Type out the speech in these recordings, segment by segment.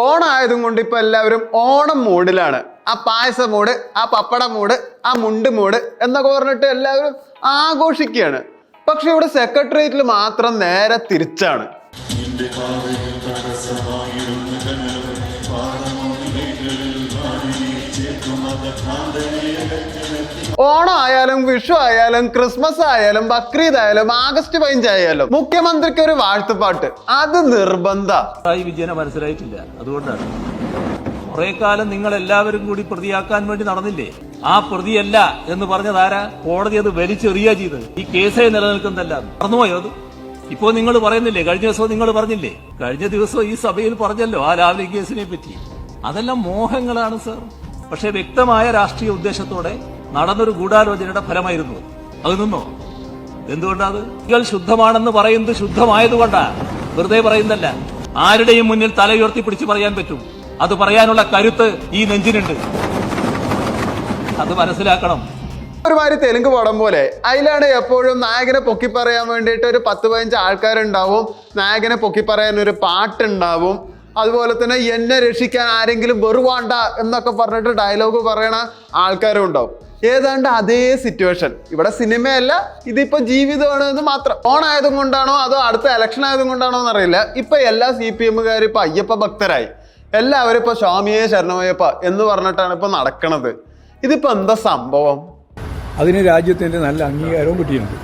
ഓണായതും കൊണ്ട് ഇപ്പൊ എല്ലാവരും ഓണം മൂഡിലാണ് ആ പായസ മൂഡ് ആ പപ്പട മൂഡ് ആ മുണ്ട് മൂഡ് എന്നൊക്കെ പറഞ്ഞിട്ട് എല്ലാവരും ആഘോഷിക്കുകയാണ്. പക്ഷെ ഇവിടെ സെക്രട്ടേറിയറ്റിൽ മാത്രം നേരെ തിരിച്ചാണ്. ഓണം ആയാലും വിഷു ആയാലും ക്രിസ്മസ് ആയാലും ബക്രീദ് ആയാലും ആഗസ്റ്റ് പതിനഞ്ച് ആയാലും മുഖ്യമന്ത്രിക്ക് ഒരു വാഴ്ത്തുപാട്ട് അത് നിർബന്ധ. വിജയനെ മനസ്സിലായിട്ടില്ല. അതുകൊണ്ടാണ്. കുറെ കാലം നിങ്ങൾ എല്ലാവരും കൂടി പ്രതിയാക്കാൻ വേണ്ടി നടന്നില്ലേ? ആ പ്രതിയല്ല എന്ന് പറഞ്ഞതാരാ? കോടതി അത് വലിച്ചെറിയാ ചെയ്തത്. ഈ കേസേ നിലനിൽക്കുന്നതല്ല. മറന്നുപോയോ അത്? ഇപ്പോ നിങ്ങൾ പറയുന്നില്ലേ? കഴിഞ്ഞ ദിവസം നിങ്ങൾ പറഞ്ഞില്ലേ? കഴിഞ്ഞ ദിവസം ഈ സഭയിൽ പറഞ്ഞല്ലോ ആ രാവിലെ കേസിനെ പറ്റി അതെല്ലാം മോഹങ്ങളാണ് സർ. പക്ഷെ വ്യക്തമായ രാഷ്ട്രീയ ഉദ്ദേശത്തോടെ നടന്നൊരു ഗൂഢാലോചനയുടെ ഫലമായിരുന്നു അത്. നിന്നോ? എന്തുകൊണ്ടാണ് നിങ്ങൾ ശുദ്ധമാണെന്ന് പറയുന്നത് ശുദ്ധമായതുകൊണ്ടാ. വെറുതെ പറയുന്നല്ല ആരുടെയും മുന്നിൽ തലയുയർത്തി പിടിച്ചു പറയാൻ പറ്റും. അത് പറയാനുള്ള കരുത്ത് ഈ നെഞ്ചിനുണ്ട്. അത് മനസ്സിലാക്കണം. ഒരുമാതിരി തെലുങ്ക് പടം പോലെ അതിലാണ് എപ്പോഴും നായകനെ പൊക്കി പറയാൻ വേണ്ടിയിട്ട് ഒരു പത്ത് പതിനഞ്ച് ആൾക്കാരുണ്ടാവും. നായകനെ പൊക്കി പറയാൻ ഒരു പാട്ടുണ്ടാവും. അതുപോലെ തന്നെ എന്നെ രക്ഷിക്കാൻ ആരെങ്കിലും വെറുവാണ്ട എന്നൊക്കെ പറഞ്ഞിട്ട് ഡയലോഗ് പറയണ ആൾക്കാരും ഉണ്ടാവും. ഏതാണ്ട് അതേ സിറ്റുവേഷൻ ഇവിടെ സിനിമയല്ല ഇതിപ്പോ ജീവിതമാണ് എന്ന് മാത്രം. ഓൺ ആയതും കൊണ്ടാണോ അതോ അടുത്ത ഇലക്ഷൻ ആയതും കൊണ്ടാണോ എന്നറിയില്ല. ഇപ്പൊ എല്ലാ സി പി എമ്മുകാരും ഇപ്പൊ അയ്യപ്പ ഭക്തരായി. എല്ലാവരും ഇപ്പൊ സ്വാമിയെ ശരണമയ്യപ്പ എന്ന് പറഞ്ഞിട്ടാണ് ഇപ്പൊ നടക്കണത്. ഇതിപ്പോ എന്താ സംഭവം? അതിന് രാജ്യത്തിന്റെ നല്ല അംഗീകാരവും കിട്ടിയിട്ടുണ്ട്.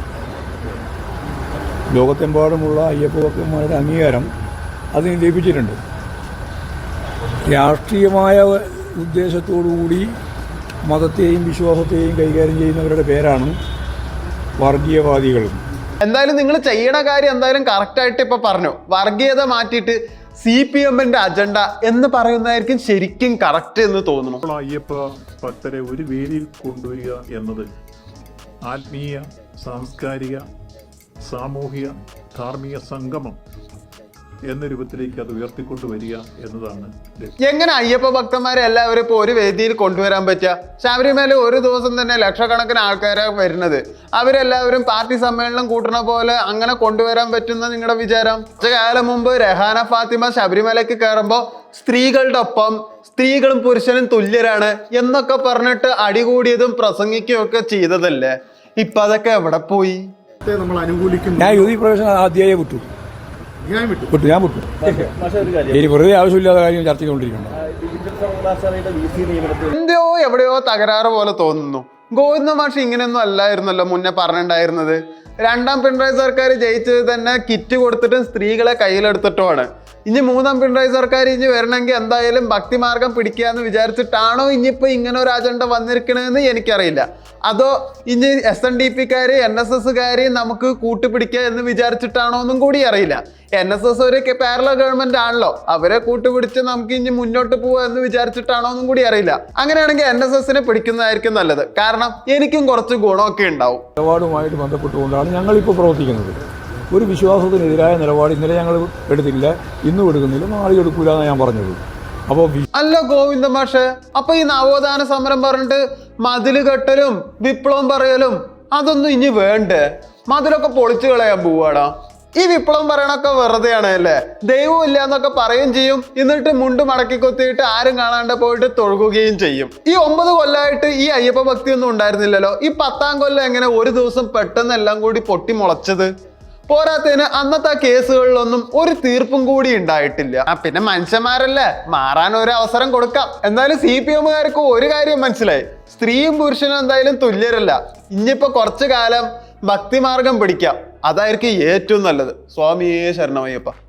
ലോകത്തെമ്പാടുമുള്ള അയ്യപ്പ ഭക്തന്മാരുടെ അംഗീകാരം അതിന് ലഭിച്ചിട്ടുണ്ട്. രാഷ്ട്രീയമായ ഉദ്ദേശത്തോടുകൂടി മതത്തെയും വിശ്വാസത്തെയും കൈകാര്യം ചെയ്യുന്നവരുടെ പേരാണ് വർഗീയവാദികൾ. എന്തായാലും നിങ്ങൾ ചെയ്യണ കാര്യം എന്തായാലും കറക്റ്റായിട്ട് ഇപ്പൊ പറഞ്ഞു. വർഗീയത മാറ്റിയിട്ട് സി പി എമ്മിന്റെ അജണ്ട എന്ന് പറയുന്നതായിരിക്കും ശരിക്കും കറക്റ്റ് എന്ന് തോന്നുന്നു. അപ്പോൾ അയ്യപ്പ ഭക്തരെ ഒരു വേദിയിൽ കൊണ്ടുവരിക എന്നത് ആത്മീയ സാംസ്കാരിക സാമൂഹിക ധാർമ്മിക സംഗമം എന്ന രൂപത്തിലേക്ക് അത് ഉയർത്തിക്കൊണ്ടുവരിക എന്നതാണ് ലക്ഷ്യം. എങ്ങനെ അയ്യപ്പ ഭക്തന്മാരെ എല്ലാവരും ഇപ്പൊ ഒരു വേദിയിൽ കൊണ്ടുവരാൻ പറ്റുക? ശബരിമല ഒരു ദിവസം തന്നെ ലക്ഷക്കണക്കിന് ആൾക്കാരാണ് വരുന്നത്. അവരെല്ലാവരും പാർട്ടി സമ്മേളനം കൂട്ടണ പോലെ അങ്ങനെ കൊണ്ടുവരാൻ പറ്റുന്ന നിങ്ങളുടെ വിചാരം? കാലം മുമ്പ് രഹാന ഫാത്തിമ ശബരിമലയ്ക്ക് കയറുമ്പോൾ സ്ത്രീകളുടെ ഒപ്പം സ്ത്രീകളും പുരുഷനും തുല്യരാണ് എന്നൊക്കെ പറഞ്ഞിട്ട് അടികൂടിയതും പ്രസംഗിക്കുകയും ഒക്കെ ചെയ്തതല്ലേ? ഇപ്പൊ അതൊക്കെ എവിടെ പോയി? നമ്മൾ അനുകൂലിക്കും ഞാൻ യുവതി പ്രവേശന ആദ്യമായി വിട്ടു. ഞാൻ വിട്ടു. വിട്ടു ഞാൻ വിട്ടു. ഇനി വെറുതെ ആവശ്യമില്ലാത്ത കാര്യം ചർച്ച ചെയ്തുകൊണ്ടിരിക്കണം എന്തോ എവിടെയോ തകരാറ് പോലെ തോന്നുന്നു. ഗോവിന്ദ മാഷ് ഇങ്ങനെയൊന്നും അല്ലായിരുന്നല്ലോ മുന്നേ പറഞ്ഞിട്ടുണ്ടായിരുന്നത്. രണ്ടാം പിണറായി സർക്കാർ ജയിച്ചത് തന്നെ കിറ്റ് കൊടുത്തിട്ടും സ്ത്രീകളെ കയ്യിലെടുത്തിട്ടുമാണ്. ഇനി മൂന്നാം പിണറായി സർക്കാർ ഇനി വരണമെങ്കിൽ എന്തായാലും ഭക്തിമാർഗം പിടിക്കുക എന്ന് വിചാരിച്ചിട്ടാണോ ഇനിയിപ്പോൾ ഇങ്ങനെ ഒരു അജണ്ട വന്നിരിക്കണമെന്ന് എനിക്കറിയില്ല. അതോ ഇനി എസ് എൻ ഡി പിക്കാര് എൻ എസ് എസ്സുകാര് നമുക്ക് കൂട്ടുപിടിക്കുക എന്ന് വിചാരിച്ചിട്ടാണോ എന്നും കൂടി അറിയില്ല. എൻ എസ് എസ് ഒരു പാരല ഗവൺമെന്റ് ആണല്ലോ. അവരെ കൂട്ടുപിടിച്ച് നമുക്ക് ഇനി മുന്നോട്ട് പോവുക എന്ന് വിചാരിച്ചിട്ടാണോ എന്നും കൂടി അറിയില്ല. അങ്ങനെയാണെങ്കിൽ എൻ എസ് എസിനെ പിടിക്കുന്നതായിരിക്കും നല്ലത്. കാരണം എനിക്കും കുറച്ച് ഗുണമൊക്കെ ഉണ്ടാവും. നിലപാടുമായിട്ട് ബന്ധപ്പെട്ടുകൊണ്ടാണ് ഞങ്ങളിപ്പോൾ പ്രവർത്തിക്കുന്നത്. ഒരു വിശ്വാസത്തിനെതിരായ നിലപാട് ഇന്നലെ ഞങ്ങൾ എടുത്തില്ല ഇന്നും എടുക്കുന്നില്ല. നാളെ എടുക്കൂല എന്നാണ് ഞാൻ പറഞ്ഞത്. അപ്പോൾ അല്ല ഗോവിന്ദ മാഷ് അപ്പൊ ഈ നവോത്ഥാന സമരം പറഞ്ഞിട്ട് മതിൽ കെട്ടലും വിപ്ലവം പറയലും അതൊന്നും ഇനി വേണ്ടേ? മതിലൊക്കെ പൊളിച്ചു കളയാൻ പോവാടാ. ഈ വിപ്ലവം പറയണൊക്കെ വെറുതെയാണ് അല്ലേ? ദൈവം ഇല്ല എന്നൊക്കെ പറയുകയും ചെയ്യും. എന്നിട്ട് മുണ്ട് മടക്കി കൊത്തിയിട്ട് ആരും കാണാണ്ട് പോയിട്ട് തൊഴുകുകയും ചെയ്യും. ഈ ഒമ്പത് കൊല്ലമായിട്ട് ഈ അയ്യപ്പ ഭക്തി ഒന്നും ഉണ്ടായിരുന്നില്ലല്ലോ. ഈ പത്താം കൊല്ലം എങ്ങനെ ഒരു ദിവസം പെട്ടെന്ന് എല്ലാം കൂടി പൊട്ടി മുളച്ചത്? പോരാത്തതിന് അന്നത്തെ കേസുകളിലൊന്നും ഒരു തീർപ്പും കൂടി ഉണ്ടായിട്ടില്ല. ആ പിന്നെ മനുഷ്യന്മാരല്ലേ? മാറാൻ ഒരു അവസരം കൊടുക്കാം. എന്തായാലും സി പി എമ്മുകാർക്ക് ഒരു കാര്യം മനസ്സിലായി. സ്ത്രീയും പുരുഷനും എന്തായാലും തുല്യരല്ല. ഇനിയിപ്പോ കുറച്ചു കാലം ഭക്തിമാർഗം പിടിക്കാം. അതായിരിക്കും ഏറ്റവും നല്ലത്. സ്വാമിയേ ശരണമയ്യപ്പ.